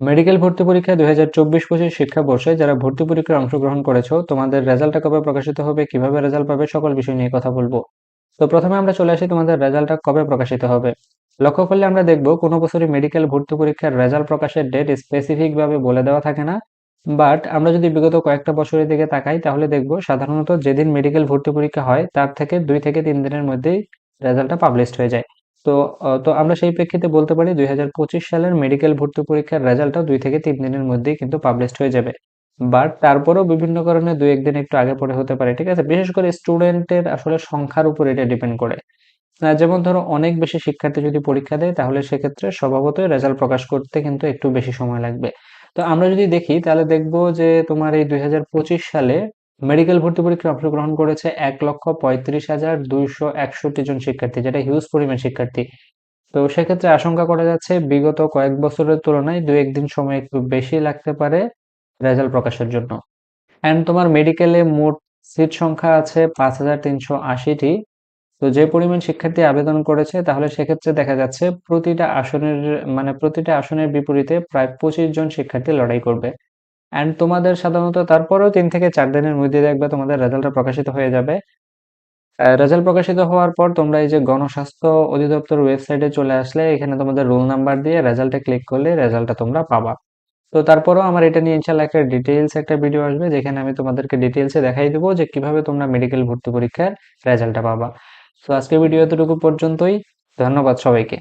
Medical ভর্তি পরীক্ষা দুই হাজার চব্বিশ পঁচিশ শিক্ষাবর্ষে যারা ভর্তি পরীক্ষায় অংশগ্রহণ করেছ, তোমাদের রেজাল্টটা কবে প্রকাশিত হবে, কীভাবে রেজাল্ট পাবে, সকল বিষয় নিয়ে কথা বলব। তো প্রথমে আমরা চলে আসি তোমাদের রেজাল্টটা কবে প্রকাশিত হবে। লক্ষ্য করলে আমরা দেখব, কোনো বছরই মেডিকেল ভর্তি পরীক্ষার রেজাল্ট প্রকাশের ডেট স্পেসিফিক ভাবে বলে দেওয়া থাকে না। বাট আমরা যদি বিগত কয়েকটা বছরের দিকে তাকাই, তাহলে দেখব সাধারণত যেদিন মেডিকেল ভর্তি পরীক্ষা হয়, তার থেকে দুই থেকে তিন দিনের মধ্যেই রেজাল্টটা পাবলিশড হয়ে যায়। তো তো আমরা সেই প্রেক্ষিতে বলতে পারি দুই হাজার পঁচিশ সালের মেডিকেল ভর্তি পরীক্ষার রেজাল্টটা দুই থেকে তিন দিনের মধ্যেই কিন্তু পাবলিশড হয়ে যাবে। বাট তারপরেও বিভিন্ন কারণে দুই একদিন একটু আগে পরে হতে পারে, ঠিক আছে? বিশেষ করে স্টুডেন্টের আসলে সংখ্যার উপর এটা ডিপেন্ড করে। যেমন ধরো অনেক বেশি শিক্ষার্থী যদি পরীক্ষা দেয়, তাহলে সেক্ষেত্রে স্বভাবতই রেজাল্ট প্রকাশ করতে কিন্তু একটু বেশি সময় লাগবে। তো আমরা যদি দেখি, তাহলে দেখব যে তোমার এই দুই হাজার পঁচিশ সালে মেডিকেল ভর্তি পরীক্ষায় অংশগ্রহণ করেছে এক লক্ষ পঁয়ত্রিশ হাজার দুইশো একষট্টি জন শিক্ষার্থী, যেটা হিউজ পরিমাণ শিক্ষার্থী। তো সেক্ষেত্রে আশঙ্কা করা যাচ্ছে বিগত কয়েক বছরের তুলনায় দু একদিন সময় একটু বেশি লাগতে পারে রেজাল্ট প্রকাশের জন্য। অ্যান্ড তোমার মেডিকেলে মোট সিট সংখ্যা আছে পাঁচ হাজার তিনশো আশিটি। তো যে পরিমাণ শিক্ষার্থী আবেদন করেছে, তাহলে সেক্ষেত্রে দেখা যাচ্ছে প্রতিটা আসনের মানে প্রতিটা আসনের বিপরীতে প্রায় পঁচিশ জন শিক্ষার্থী লড়াই করবে। অ্যান্ড তোমাদের সাধারণত তারপরেও তিন থেকে চার দিনের মধ্যে দেখবে তোমাদের রেজাল্টটা প্রকাশিত হয়ে যাবে। রেজাল্ট প্রকাশিত হওয়ার পর তোমরা এই যে গণস্বাস্থ্য অধিদপ্তর ওয়েবসাইটে চলে আসলে এখানে তোমাদের রোল নাম্বার দিয়ে রেজাল্টে ক্লিক করলে রেজাল্টটা তোমরা পাবা। তো তারপরেও আমার এটা নিয়ে ইনশাল্লাহ একটা ডিটেইলস একটা ভিডিও আসবে যেখানে আমি তোমাদেরকে ডিটেইলসে দেখাই দেবো যে কীভাবে তোমরা মেডিকেল ভর্তি পরীক্ষার রেজাল্টটা পাবা। তো আজকের ভিডিও এতটুকু পর্যন্তই। ধন্যবাদ সবাইকে।